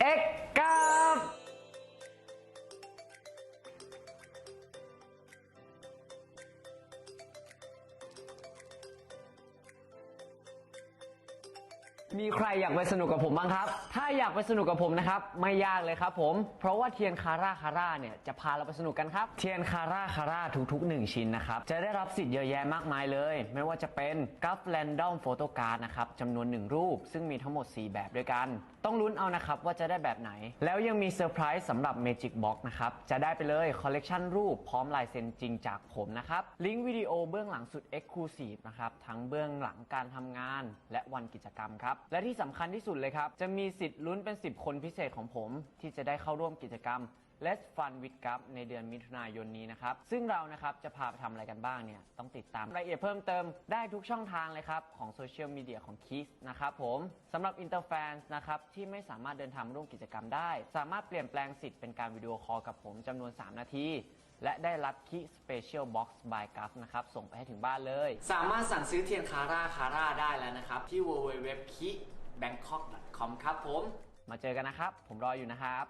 এক มีใครอยากไปสนุกกับผมบ้างครับ ถ้าอยากไปสนุกกับผมนะครับ ไม่ยากเลยครับผม เพราะว่าเทียนคาร่าคาร่าเนี่ยจะพาเราไปสนุกกันครับ เทียนคาร่าคาร่าทุกๆ 1 ชิ้นนะครับ จะได้รับสิทธิ์เยอะแยะมากมายเลย ไม่ว่าจะเป็นกัฟแรนดอมโฟโต้การ์ดนะครับจำนวน 1 รูป ซึ่งมีทั้งหมด 4 แบบด้วยกัน ต้องลุ้นเอานะครับว่าจะได้แบบไหน แล้วยังมีเซอร์ไพรส์สำหรับ Magic Box นะครับ จะได้ไปเลยคอลเลกชันรูปพร้อมลายเซ็นจริงจากผมนะครับ ลิงก์วิดีโอเบื้องหลังสุด Exclusive นะครับทั้งเบื้องหลังการทำงาน และวันกิจกรรมครับและที่สำคัญที่สุดเลยครับ จะมีสิทธิ์ลุ้นเป็น 10 คนพิเศษของผม ที่จะได้เข้าร่วมกิจกรรม Let's Fun with g u p ในเดือนมิถุนายนนี้นะครับ ซึ่งเรานะครับจะพาไปทำอะไรกันบ้างเนี่ยต้องติดตามรายละเอียดเพิ่มเติมได้ทุกช่องทางเลยครับ ของโซเชียลมีเดียของ Kiss นะครับผมสำหรับ Interfans นะครับที่ไม่สามารถเดินทางร่วมกิจกรรมได้ สามารถเปลี่ยนแปลงสิทธิ์เป็นการวิดีโอคอลกับผมจำนวน 3 นาที และได้รับคิ Special Box by g u f นะครับส่งไปให้ถึงบ้านเลย สามารถสั่งซื้อเทียนคาร่าคาร่าได้แล้วนะครับที่ www.ki bangkok com ครับผม มาเจอกันนะครับ ผมรออยู่นะครับ